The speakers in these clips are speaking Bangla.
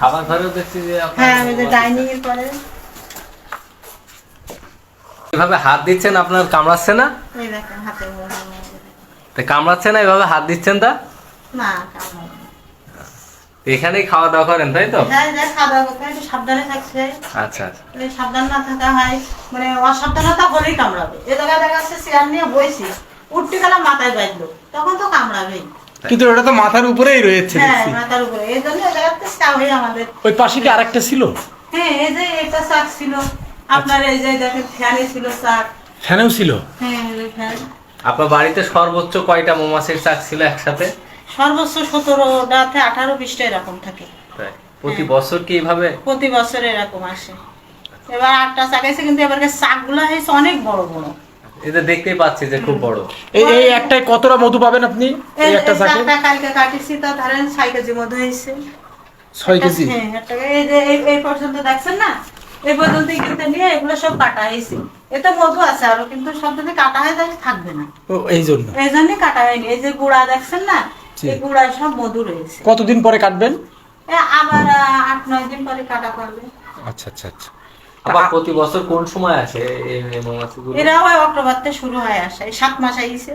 খাবার ঘরেও দেখছি যে হ্যাঁ ওই ডাইনিং এর পরে এভাবে হাত দিচ্ছেন আপনার কামড়াচ্ছে না। তা কামড়াচ্ছে না এভাবে হাত দিচ্ছেন তা? না এখানেই খাওয়া দাওয়া করেন তাই তো? হ্যাঁ হয়, সাবধানে থাকছে আচ্ছা আচ্ছা। সাবধান না থাকা হয় মানে অসাবধানতা হলেই কামড়াবে। এ জায়গায় দেখা যাচ্ছে চেয়ার নিয়ে বইছি উঠতে গেলাম মাথায় তখন তো কামড়াবেই। কিন্তু ওটা তো মাথার উপরেই রয়েছে হ্যাঁ মাথার উপরে। এই জন্য এই জায়গাতে চাপে আমাদের। ওই পাশে কি আরেকটা ছিল? হ্যাঁ এই যে এটা শাক ছিল। আপনার এই যে দেখেন ফ্যানে ছিল শাক। ফ্যানেও ছিল? হ্যাঁ ফ্যান। আপনার বাড়িতে সর্বোচ্চ কয়টা মৌমাছির চাক ছিল একসাথে? সর্বোচ্চ সতেরোটাতে আঠারো বিশটা এরকম থাকে। তাই। প্রতি বছর কি এইভাবে প্রতি বছর এরকম আসে। এবার আটটা শাক আছে কিন্তু এবার শাকগুলো হয়েছে অনেক বড় বড়। এটা দেখতেই পাচ্ছি যে খুব বড়। এই এই একটাই কতটা মধু পাবেন আপনি? এই একটা কালকে কাটিছি তা ধরেন ছয় কেজি মতো হয়েছে। ছয় কেজি? হ্যাঁ একটা এই যে এই- এই পর্যন্ত দেখছেন না? এই পর্যন্ত কিনতে নিয়ে এগুলো সব কাটা এতে মধু আছে আরও কিন্তু সব যদি কাটা হয়ে যায় থাকবে না। ও এই জন্য? এই জন্যই কাটা হয়নি। এই যে গুড়া দেখছেন না এই গুড়ায় সব মধু রয়েছে। কতদিন পরে কাটবেন? এ আবার আট নয় দিন পরে কাটা করবে আচ্ছা আচ্ছা আচ্ছা। আবার প্রতি বছর কোন সময় আসে এই মৌমাছিগুলো? এরা ওই অক্টোবর থেকে শুরু হয়ে আসে সাত মাস আইছে।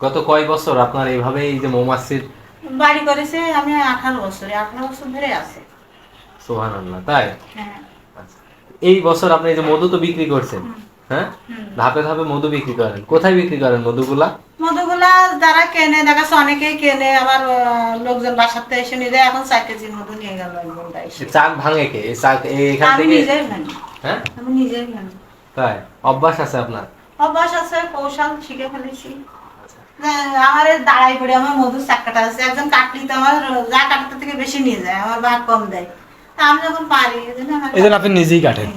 গত কয় বছর আপনার এইভাবে এই যে মৌমাছির বাড়ি করেছে আমি আঠারো বছরে আঠারো বছর ধরে আছে। সোহান আল্লাহ তাই? হ্যাঁ। আচ্ছা। এই বছর আপনি এই যে মধু তো বিক্রি করছেন হ্যাঁ? ধাপে ধাপে মধু বিক্রি করেন। কোথায় বিক্রি করেন মধুগুলা? যারা কেনে দেখা যাচ্ছে অনেকেই কেনে আহ, লোকজন বাসাতে এসে নিয়ে যায় এখন চার কেজির মধু নিয়ে গেল চাক ভাঙে কে? এই চাক এই এখান আমি থেকে নিজেই ভাঙি। হ্যাঁ? আমি নিজেই ভাঙি। তাই? অভ্যাস আছে আপনার? অভ্যাস আছে কৌশল শিখে ফেলেছি। যে আমার দাঁড়াই পড়ে আমার মধুর চাক্কাটা আছে। একজন কাটলি তো আমার যা কাটতে থেকে বেশি নিয়ে যায় আমার ভাগ কম দেয়। তা আমি যখন পারি আমার এই জন্য আপনি নিজেই কাটেন।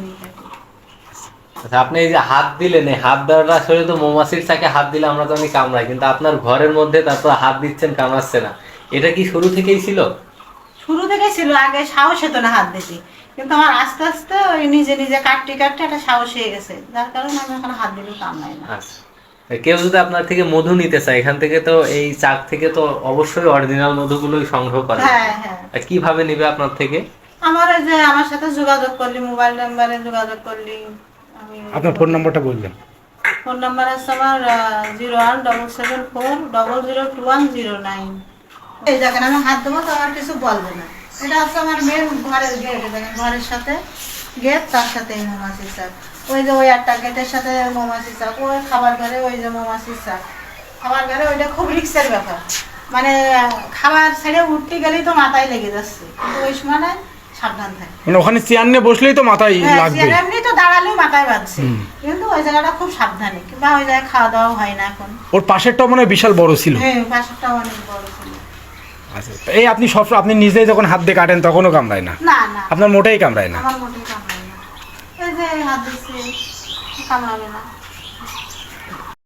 আচ্ছা আপনি এই যে হাত দিলেন এই হাত দেওয়াটা আসলে তো মৌমাছির চাকে হাত দিলে আমরা তো জানি কামড়াই কিন্তু আপনার ঘরের মধ্যে তারপর হাত দিচ্ছেন কামড়াচ্ছে না। এটা কি শুরু থেকেই ছিল? শুরু থেকে ছিল আগে সাহস হতো না হাত দিতে। কিন্তু আমার আস্তে আস্তে ওই নিজে নিজে কাটতে কাটতে একটা সাহস হয়ে গেছে। যার কারণে আমি এখন হাত দিলে কামড়াই না। আচ্ছা। কেউ যদি আপনার থেকে মধু নিতে চায় এখান থেকে তো এই চাক থেকে তো অবশ্যই অরিজিনাল মধুগুলোই সংগ্রহ করে হ্যাঁ হ্যাঁ। কীভাবে নিবে আপনার থেকে? আমার ওই যে আমার সাথে যোগাযোগ করলি মোবাইল নাম্বারে যোগাযোগ করলি। আমি আপনার ফোন নাম্বারটা বললেন ফোন নাম্বার আছে আমার zero one double seven four double zero two one zero nine এই দেখেন আমি হাত দেবো তো আমার কিছু বলবে না। এটা হচ্ছে আমার মেন ঘরের গেট দেখেন ঘরের সাথে গেট তার সাথে এই মৌমাছির চাক ওই যে ওই একটা গেটের সাথে মৌমাছির চাক ওই খাবার ঘরে ওই যে মৌমাছির চাক খাবার ঘরে ওইটা খুব রিক্সের ব্যাপার। মানে খাবার ছেড়ে উঠতে গেলেই তো মাথায় লেগে যাচ্ছে। কিন্তু ওই সময় সাবধান থাকে। মানে ওখানে চেয়ার নিয়ে বসলেই তো মাথায় হ্যাঁ, লাগবে। চেয়ারে এমনি তো দাঁড়ালেও মাথায় বাজছে কিন্তু ওই জায়গাটা খুব সাবধানে। কিংবা ওই জায়গায় খাওয়া দাওয়া হয় না এখন। ওর পাশেরটা মনে হয় বিশাল বড় ছিল। হ্যাঁ পাশেরটা অনেক বড় ছিল। আচ্ছা এই আপনি সব আপনি নিজেই যখন হাত দিয়ে কাটেন তখনও কামড়ায় না? না না। আপনার মোটেই কামড়ায় না? আমার মোটেই কামড়ায় না। এই যে হাত দিচ্ছে কামড়াবে না।